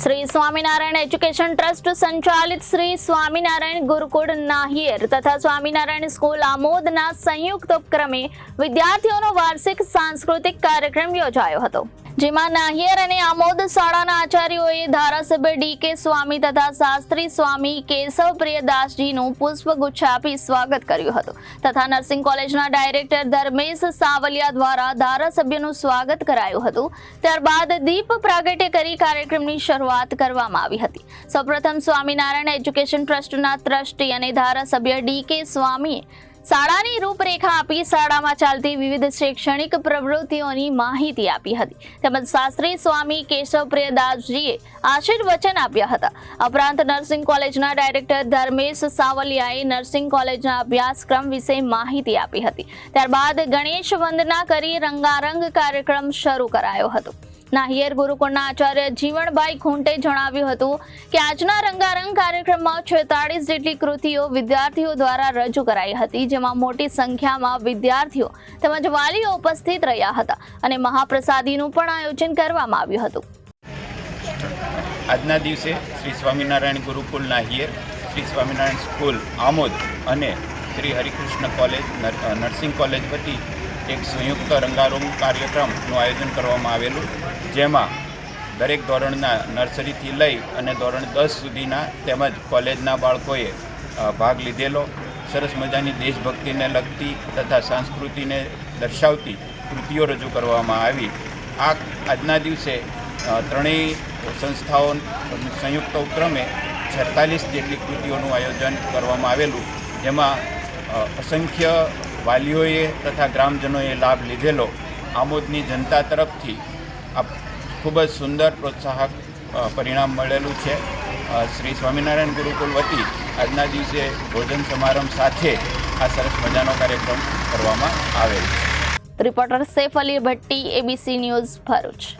Shri Swaminarayan education trust સંચાલિત શ્રી સ્વામિનારાયણ ગુરુકુળ નાહિયર તથા Swaminarayan school આમોદના સંયુક્ત ઉપક્રમે વિદ્યાર્થીઓનો વાર્ષિક સાંસ્કૃતિક કાર્યક્રમ યોજાયો હતો. જેમાં નાહિયર અને આમોદ શાળાના આચાર્યોએ ધારાસભ્ય ડી કે સ્વામી તથા શાસ્ત્રી સ્વામી કેશવ પ્રિયદાસજીનું પુષ્પગુચ્છ આપી સ્વાગત કર્યું હતું. તથા નર્સિંગ કોલેજના ડાયરેક્ટર ધર્મેશ સાવલિયા દ્વારા ધારાસભ્યનું સ્વાગત કરાયું હતું. ત્યારબાદ દીપ પ્રાગટ્ય કરી કાર્યક્રમની શરૂઆત કરવામાં આવી હતી. સૌપ્રથમ સ્વામિનારાયણ એજ્યુકેશન ટ્રસ્ટના ટ્રસ્ટી અને ધારાસભ્ય ડી કે સ્વામીએ શાળાની રૂપરેખા આપી શાળામાં ચાલતી વિવિધ શૈક્ષણિક પ્રવૃત્તિઓની માહિતી આપી હતી. તેમજ શાસ્ત્રી સ્વામી કેશવ પ્રિયદાસજીએ આશીર્વચન આપ્યા હતા. ઉપરાંત નર્સિંગ કોલેજના ડાયરેક્ટર ધર્મેશ સાવલિયાએ નર્સિંગ કોલેજના અભ્યાસક્રમ વિશે માહિતી આપી હતી. ત્યારબાદ ગણેશ વંદના કરી રંગારંગ કાર્યક્રમ શરૂ કરાયો હતો. નાહિયર ગુરુકુળના આચાર્ય જીવણભાઈ ખૂંટે જણાવ્યું હતું કે આજના રંગારંગ કાર્યક્રમમાં છેતાળીસ જેટલી કૃતિઓ વિદ્યાર્થીઓ દ્વારા રજૂ કરાઈ હતી, જેમાં મોટી સંખ્યામાં વિદ્યાર્થીઓ તેમજ વાલીઓ ઉપસ્થિત રહ્યા હતા અને મહાપ્રસાદીનું પણ આયોજન કરવામાં આવ્યું હતું. આજના દિવસે શ્રી સ્વામિનારાયણ ગુરુકુલ નાહિયર શ્રી સ્વામિનારાયણ સ્કૂલ આમોદ અને Shri Harikrishna college nursing college વતી એક સંયુક્ત રંગારંગ કાર્યક્રમનું આયોજન કરવામાં આવેલું, જેમાં દરેક ધોરણના નર્સરીથી લઈ અને ધોરણ દસ સુધીના તેમજ કોલેજના બાળકોએ ભાગ લીધેલો. સરસ મજાની દેશભક્તિને લગતી તથા સંસ્કૃતિને દર્શાવતી કૃતિઓ રજૂ કરવામાં આવી. આ આજના દિવસે ત્રણેય સંસ્થાઓ સંયુક્ત ઉપક્રમે છેતાલીસ જેટલી કૃતિઓનું આયોજન કરવામાં આવેલું, જેમાં અસંખ્ય વાલીઓએ તથા ગ્રામજનોએ લાભ લીધેલો. આમોદની જનતા તરફથી આ ખૂબ જ સુંદર, પ્રોત્સાહક પરિણામ મળેલું છે. શ્રી સ્વામિનારાયણ ગુરુકુલ વતી આજના દિવસે ભોજન સમારંભ સાથે આ સરસ મજાનો કાર્યક્રમ કરવામાં આવેલ છે. Reporter Saif Ali Bhatti ABC news Bharuch.